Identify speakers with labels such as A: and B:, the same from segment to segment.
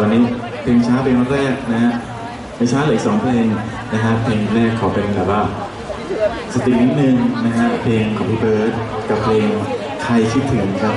A: วันนี้เพลงช้าเพลงแรกนะฮะเพลงช้าเหลือีกสองเพลงนะฮะเพลงแรกขอเป็นแบบว่าสตินิดนึงนะฮะเพลงของพี่เบิร์ดกับเพลงใครคิดถึงครับ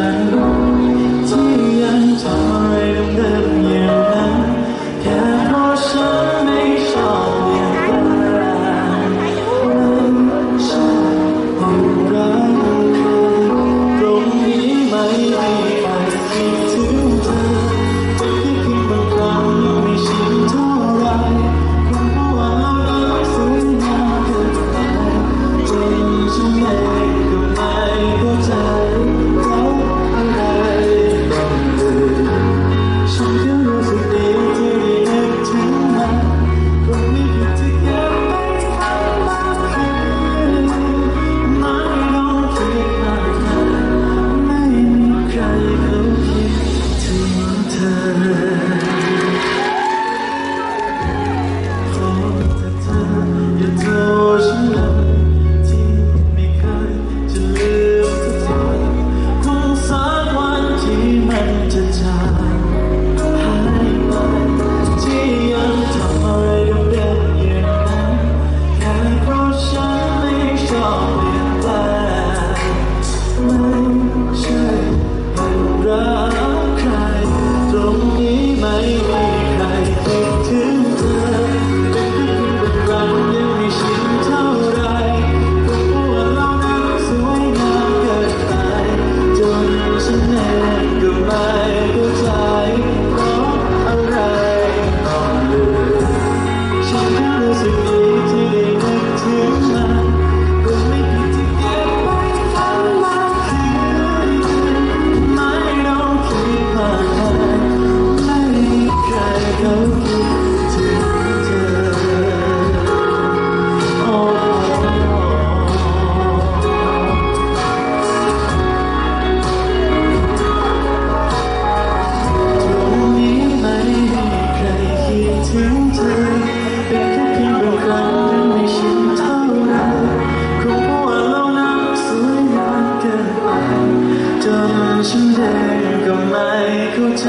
A: ฉันเองก็ไม่เข้าใจ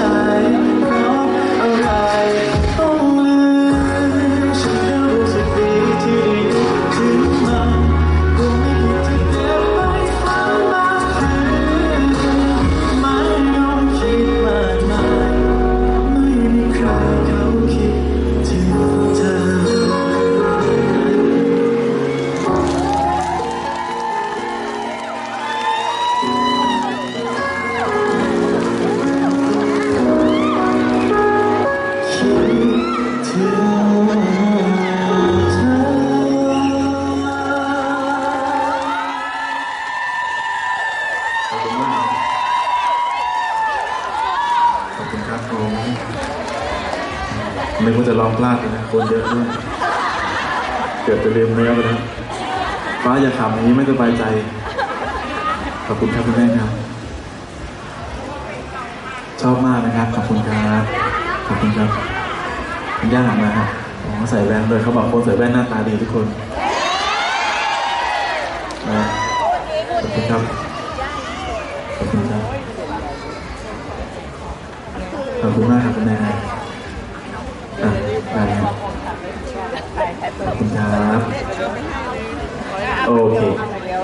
A: เพา ขอบคุณมากขอบคุณครับครูไม่ว่จะร้องพลาดเลยนะคนเยอะด้วยเกือบจะลืมเนื้อไปแล้วฟ้าอย่าขำอย่างนี้ไม่สบายใจ ขอบคุณครับคุณแม่ครับ ชอบมากนะครับ ขอบคุณครับ ขอบคุณครับคุณย่าหันมาครับผมใส่แว่นเลยเขาบอกคนใส่แว่นหน้าตาดีทุกคนขอบคุณครับ คุณครัขอบคุณมากครับคุณแม่ได้ครับขอบคุณครับ โอเค